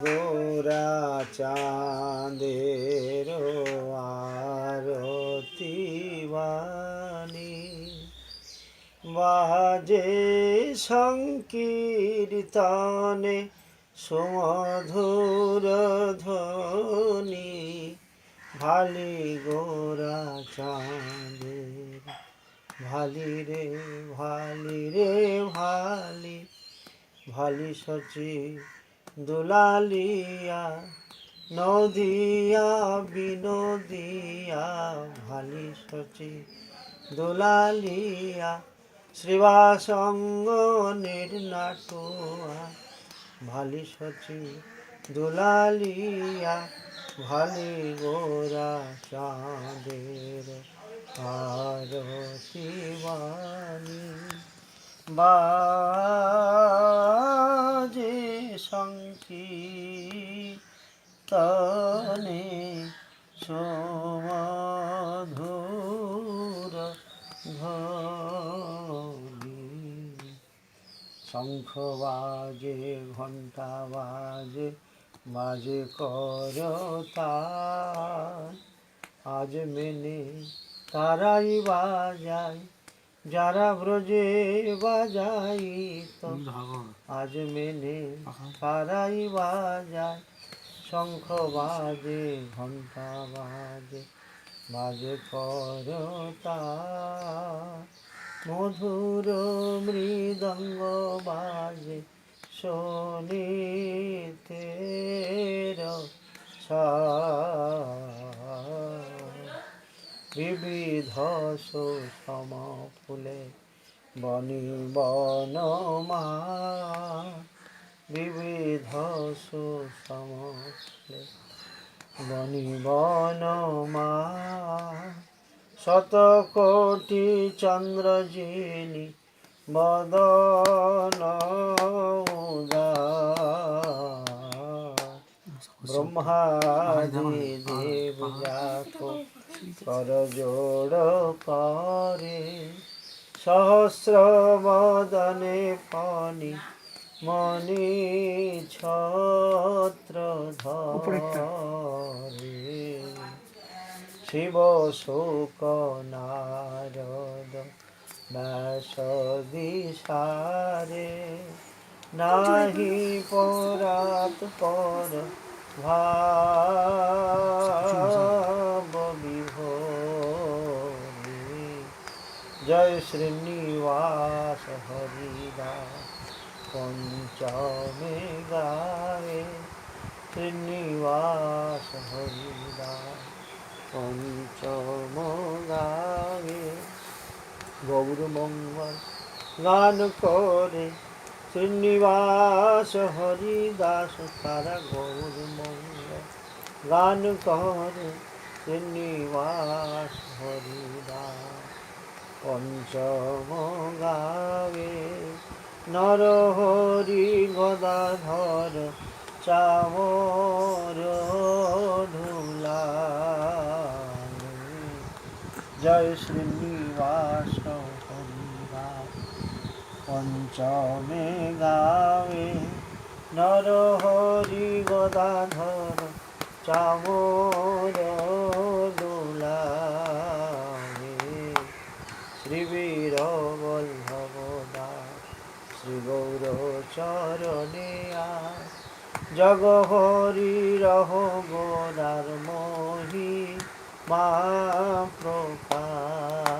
গোরা চাঁদের আরতি বাণী। বাজে সংকীর্তনে সুমধুর ধ্বনি। ভালি গোরা চাঁদের, ভালি রে ভালি রে, ভালি। ভালি সচি দুলালিয়া, নদিয়া, বিনোদিয়া, ভালি সচি দুলালিয়া শ্রীবাসঙ্গ নির্নাটুয়া ভালি সচি দুলালিয়া, ভালি গোরা চাঁদের আরতি বাণী। বাজে সংকীর্তনে সমাধুর ধ্বনি। শঙ্খ বাজে ঘণ্টা বাজে বাজে করতাল আজ মেনে তারাই বাজায় যারা ব্রজে বাজাই তো আজ মেনে তারাই বাজায় শঙ্খ বাজে, ঘণ্টা বাজে বাজে করতা মধুর মৃদঙ্গ বাজে শোনিতে বিবিধ সুষম ফুলে বনি বনমা। বিবিধ সুষম ফুলে বনি বনমা শত কোটি চন্দ্র যিনি বদন ব্রহ্মাদি দেব জাত কর জোড় করে সহস্র বদনে পানি মনি ছত্র ধরে। শিব শোক নারদ ব্যাস দিশারে। নাহি পরাত পর ভাব বিভোরে। জয় শ্রীনিবাস হরিদাস। পঞ্চমে গায়ে শ্রীনিবাস হরিদাস পঞ্চম গায়ে গৌর মঙ্গল গান করে শ্রীনিবাস হরিদাস তারা গৌর মঙ্গল গান করে শ্রীনিবাস হরিদাস পঞ্চম গাবে নরহরি গদাধর চামর ধুলা জয় শ্রীনিবাস হরিদাস পঞ্চমে গাবে নরহরি গদাধর চামর দোলাবে শ্রীবীর বল্লভ শ্রী গৌর চরণে আস। জগ হরি রহ গোরার মোহি মা প্রকাশ